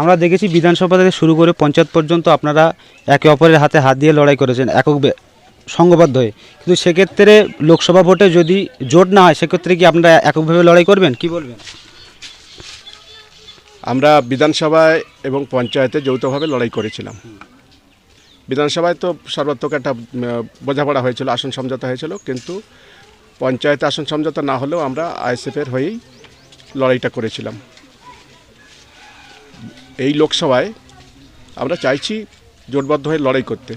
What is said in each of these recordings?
আমরা দেখেছি বিধানসভা থেকে শুরু করে পঞ্চায়েত পর্যন্ত আপনারা একে অপরের হাতে হাত দিয়ে লড়াই করেছেন একক সংঘবদ্ধ হয়ে। কিন্তু সেক্ষেত্রে লোকসভা ভোটে যদি জোট না হয়, সেক্ষেত্রে কি আপনারা এককভাবে লড়াই করবেন? কি বলবেন? আমরা বিধানসভায় এবং পঞ্চায়েতে যৌথভাবে লড়াই করেছিলাম। বিধানসভায় তো সর্বাত্মক একটা বোঝাপড়া হয়েছিল, আসন সমঝোতা হয়েছিল, কিন্তু পঞ্চায়েতে আসন সমঝোতা না হলেও আমরা আইএসএফের হয়েই লড়াইটা করেছিলাম। এই লোকসভায় আমরা চাইছি জোটবদ্ধ হয়ে লড়াই করতে।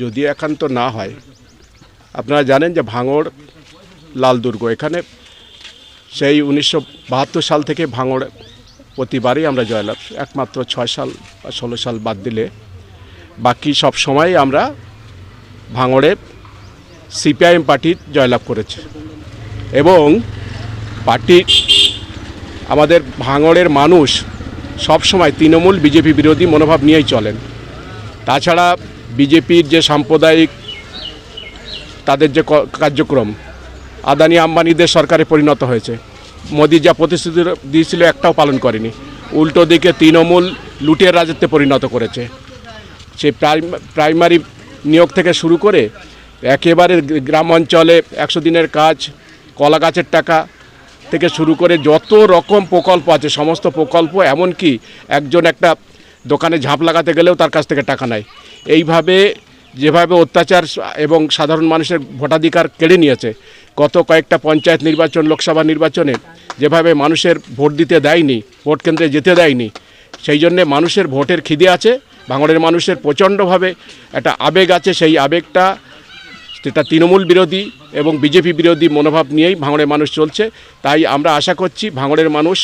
যদি একান্ত না হয়, আপনারা জানেন যে ভাঙড় লাল দুর্গ, এখানে সেই উনিশশো বাহাত্তর সাল থেকে ভাঙড় প্রতিবারই আমরা জয়লাভ। একমাত্র ছয় সাল বা ষোলো সাল বাদ দিলে বাকি সব সময় আমরা ভাঙড়ে সিপিআইএম পার্টি জয়লাভ করেছে। এবং পার্টি, আমাদের ভাঙড়ের মানুষ সব সময় তৃণমূল বিজেপি বিরোধী মনোভাব নিয়েই চলেন। তাছাড়া বিজেপির যে সাম্প্রদায়িক তাদের যে কার্যক্রম, আদানি আম্বানিদের সরকারে পরিণত হয়েছে। মোদি যা প্রতিশ্রুতি দিয়েছিল একটাও পালন করেনি। উল্টো দিকে তৃণমূল লুটের রাজত্বে পরিণত করেছে। সেই প্রাইম- প্রাইমারি নিয়োগ থেকে শুরু করে একেবারে গ্রাম অঞ্চলে একশো দিনের কাজ, কলা গাছের টাকা থেকে শুরু করে যত রকম প্রকল্প আছে, সমস্ত প্রকল্প, এমনকি একজন একটা দোকানে ঝাঁপ লাগাতে গেলেও তার কাছ থেকে টাকা নেয়। এইভাবে যেভাবে অত্যাচার এবং সাধারণ মানুষের ভোটাধিকার কেড়ে নিয়েছে, গত কয়েকটা পঞ্চায়েত নির্বাচন, লোকসভা নির্বাচনে যেভাবে মানুষের ভোট দিতে দেয়নি, ভোট কেন্দ্রে যেতে দেয়নি, সেই জন্যে মানুষের ভোটের খিদে আছে ভাঙড়ের মানুষের প্রচণ্ডভাবে একটা আবেগ আছে, সেই আবেগটা সেটা তৃণমূল বিরোধী এবং বিজেপি বিরোধী মনোভাব নিয়েই ভাঙড়ের মানুষ চলছে। তাই আমরা আশা করছি ভাঙড়ের মানুষ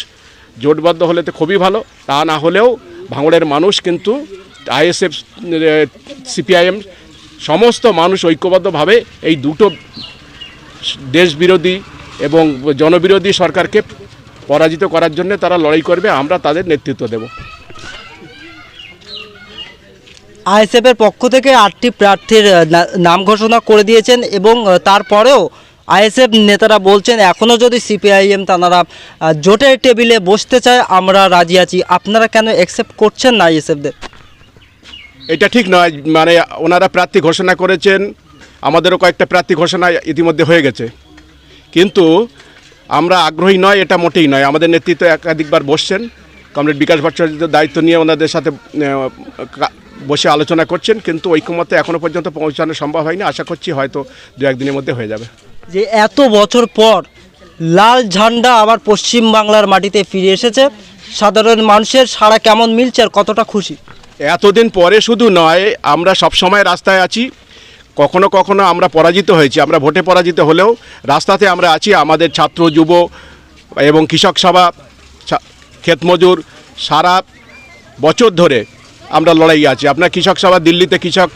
জোটবদ্ধ হলে তো খুবই ভালো, তা না হলেও ভাঙড়ের মানুষ কিন্তু আইএসএফ সিপিআইএম সমস্ত মানুষ ঐক্যবদ্ধভাবে এই দুটো দেশ বিরোধী এবং জনবিরোধী সরকারকে পরাজিত করার জন্য তারা লড়াই করবে, আমরা তাদের নেতৃত্ব দেব। আইএসএফের পক্ষ থেকে আটটি প্রার্থীর নাম ঘোষণা করে দিয়েছেন এবং তারপরেও আইএসএফ নেতারা বলছেন এখনও যদি সিপিআইএম তারা আহ, জোটের টেবিলে বসতে চায় আমরা রাজি আছি। আপনারা কেন অ্যাকসেপ্ট করছেন না আইএসএফদের? এটা ঠিক নয়। মানে ওনারা প্রার্থী ঘোষণা করেছেন আমাদেরও কয়েকটা প্রার্থী ঘোষণা ইতিমধ্যে হয়ে গেছে। কিন্তু আমরা আগ্রহী নয় এটা মোটেই নয়। আমাদের নেতৃত্ব একাধিকবার বসছেন। কমরেড বিকাশ ভট্টাচার্যের দায়িত্ব নিয়ে ওনাদের সাথে বসে আলোচনা করছেন কিন্তু ঐক্যমতে এখনও পর্যন্ত পৌঁছানো সম্ভব হয়নি। আশা করছি হয়তো দু একদিনের মধ্যে হয়ে যাবে। যে এত বছর পর লাল ঝান্ডা আবার পশ্চিম বাংলার মাটিতে ফিরে এসেছে সাধারণ মানুষের সাড়া কেমন মিলছে আর কতটা খুশি? এতদিন পরে শুধু নয় আমরা সব সময় রাস্তায় আছি। কখনো কখনো আমরা পরাজিত হয়েছি। আমরা ভোটে পরাজিত হলেও রাস্তাতে আমরা আছি। আমাদের ছাত্র যুব এবং কৃষক সভা ক্ষেতমজুর সারা বছর ধরে আমরা লড়াই আছি। আপনার কৃষক সভা দিল্লিতে কৃষক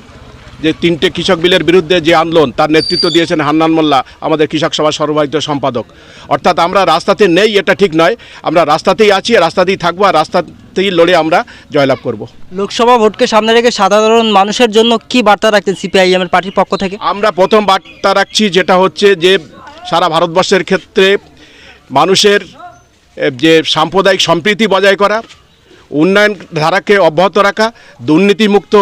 যে তিনটে কৃষক বিলের বিরুদ্ধে যে আন্দোলন তার নেতৃত্ব দিয়েছেন হান্নান মোল্লা আমাদের কৃষক সভা সর্বাধিত সম্পাদক। অর্থাৎ আমরা রাস্তাতে নেই এটা ঠিক নয়। আমরা রাস্তাতেই আছি রাস্তাতেই থাকব আর রাস্তাতেই লড়ে আমরা জয়লাভ করব। লোকসভা ভোটকে সামনে রেখে সাধারণ মানুষের জন্য কি বার্তা রাখছেন সিপিআইএম এর পার্টির পক্ষ থেকে? আমরা প্রথম বার্তা রাখছি যেটা হচ্ছে যে সারা ভারতবর্ষের ক্ষেত্রে মানুষের যে সাম্প্রদায়িক সম্প্রীতি বজায় করা উন্নয়ন ধারাকে অব্যাহত রাখা, দুর্নীতিমুক্ত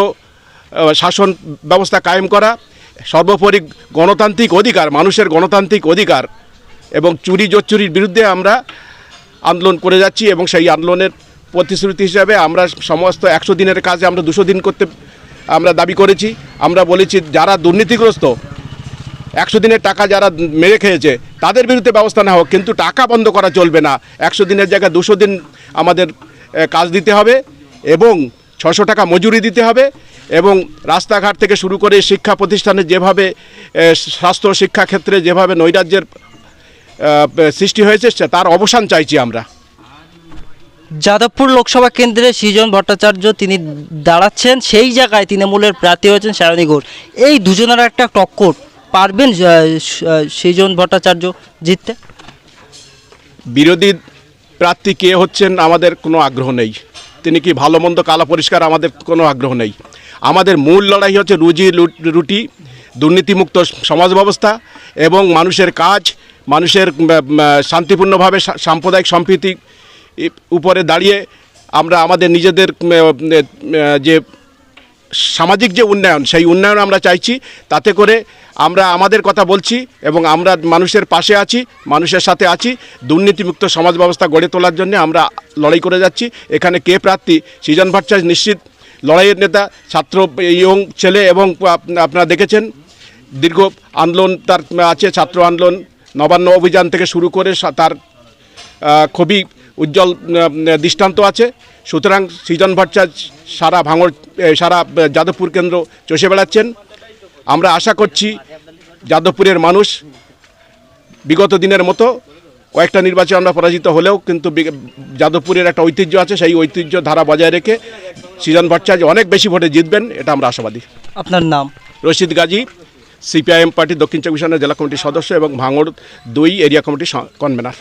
শাসন ব্যবস্থা কায়েম করা, সর্বোপরি গণতান্ত্রিক অধিকার, মানুষের গণতান্ত্রিক অধিকার এবং চুরি জোচ্চুরির বিরুদ্ধে আমরা আন্দোলন করে যাচ্ছি এবং সেই আন্দোলনের প্রতিশ্রুতি হিসাবে আমরা সমস্ত একশো দিনের কাজে আমরা দুশো দিন করতে, আমরা দাবি করেছি। আমরা বলেছি, যারা দুর্নীতিগ্রস্ত, একশো দিনের টাকা যারা মেরে খেয়েছে, তাদের বিরুদ্ধে ব্যবস্থা নেওয়া হোক, কিন্তু টাকা বন্ধ করা চলবে না। একশো দিনের জায়গায় দুশো দিন আমাদের কাজ দিতে হবে এবং ছশো টাকা মজুরি দিতে হবে এবং রাস্তাঘাট থেকে শুরু করে শিক্ষা প্রতিষ্ঠানে যেভাবে স্বাস্থ্য শিক্ষা ক্ষেত্রে যেভাবে নৈরাজ্যের সৃষ্টি হয়েছে তার অবসান চাইছি আমরা। যাদবপুর লোকসভা কেন্দ্রে সৃজন ভট্টাচার্য তিনি দাঁড়াচ্ছেন সেই জায়গায় তৃণমূলের প্রার্থী হয়েছেন সায়নী ঘোষ। এই দুজনের একটা টক্কর পারবেন সৃজন ভট্টাচার্য জিততে? বিরোধী প্রার্থী কে হচ্ছেন আমাদের কোনো আগ্রহ নেই। তিনি কি ভালো মন্দ কালা পরিষ্কার আমাদের কোনো আগ্রহ নেই। আমাদের মূল লড়াই হচ্ছে রুজি রুটি, দুর্নীতিমুক্ত সমাজ ব্যবস্থা এবং মানুষের কাজ, মানুষের শান্তিপূর্ণভাবে সাম্প্রদায়িক সম্প্রীতি উপরে দাঁড়িয়ে আমরা আমাদের নিজেদের যে সামাজিক যে উন্নয়ন, সেই উন্নয়ন আমরা চাইছি। তাতে করে আমরা আমাদের কথা বলছি এবং আমরা মানুষের পাশে আছি, মানুষের সাথে আছি, দুর্নীতিমুক্ত সমাজ ব্যবস্থা গড়ে তোলার জন্য আমরা লড়াই করে যাচ্ছি। এখানে কে প্রার্থী? সৃজন ভট্টাচার্য নিশ্চিত লড়াইয়ের নেতা, ছাত্র ইয়ং ছেলে এবং আপনারা দেখেছেন, দীর্ঘ আন্দোলন তার আছে, ছাত্র আন্দোলন, নবান্ন অভিযান থেকে শুরু করে তার খুবই উজ্জ্বল দৃষ্টান্ত আছে। সুতরাং সৃজন ভট্টাচার্য সারা ভাঙড় সারা যাদবপুর কেন্দ্র চষে বেড়াচ্ছেন। আমরা আশা করছি যাদবপুরের মানুষ বিগত দিনের মতো কয়েকটা নির্বাচনে আমরা পরাজিত হলেও কিন্তু যাদবপুরের একটা ঐতিহ্য আছে সেই ঐতিহ্য ধারা বজায় রেখে সৃজন ভট্টাচার্য অনেক বেশি ভোটে জিতবেন এটা আমরা আশাবাদী। আপনার নাম? রশিদ গাজী সিপিআইএম পার্টি দক্ষিণ চব্বিশ জেলা কমিটির সদস্য এবং ভাঙড় দুই এরিয়া কমিটির কনভেনার।